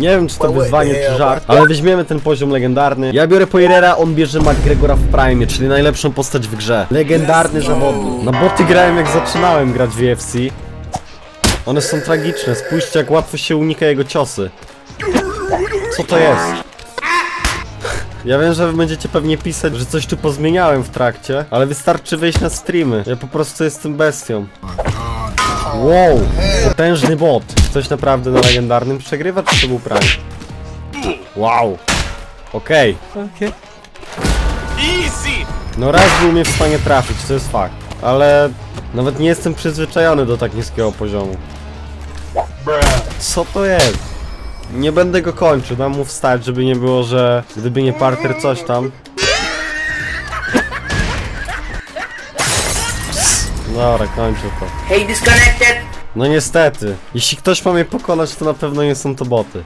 Nie wiem, czy to wyzwanie, czy żart, ale weźmiemy ten poziom legendarny. Ja biorę Poirera, on bierze McGregora w Prime, czyli najlepszą postać w grze. Legendarny zawodnik. Na boty grałem jak zaczynałem grać w UFC. One są tragiczne, spójrzcie jak łatwo się unika jego ciosy. Co to jest? Ja wiem, że wy będziecie pewnie pisać, że coś tu pozmieniałem w trakcie, ale wystarczy wejść na streamy. Ja po prostu jestem bestią. Wow, potężny bot. Coś naprawdę na legendarnym przegrywa, czy to był prank? Wow. Okej. No raz był mnie w stanie trafić, to jest fakt. Ale nawet nie jestem przyzwyczajony do tak niskiego poziomu. Co to jest? Nie będę go kończył, dam mu wstać, żeby nie było, że gdyby nie parter coś tam. Dobra, kończę to. Hey, disconnected. No niestety, jeśli ktoś ma mnie pokonać, to na pewno nie są to boty.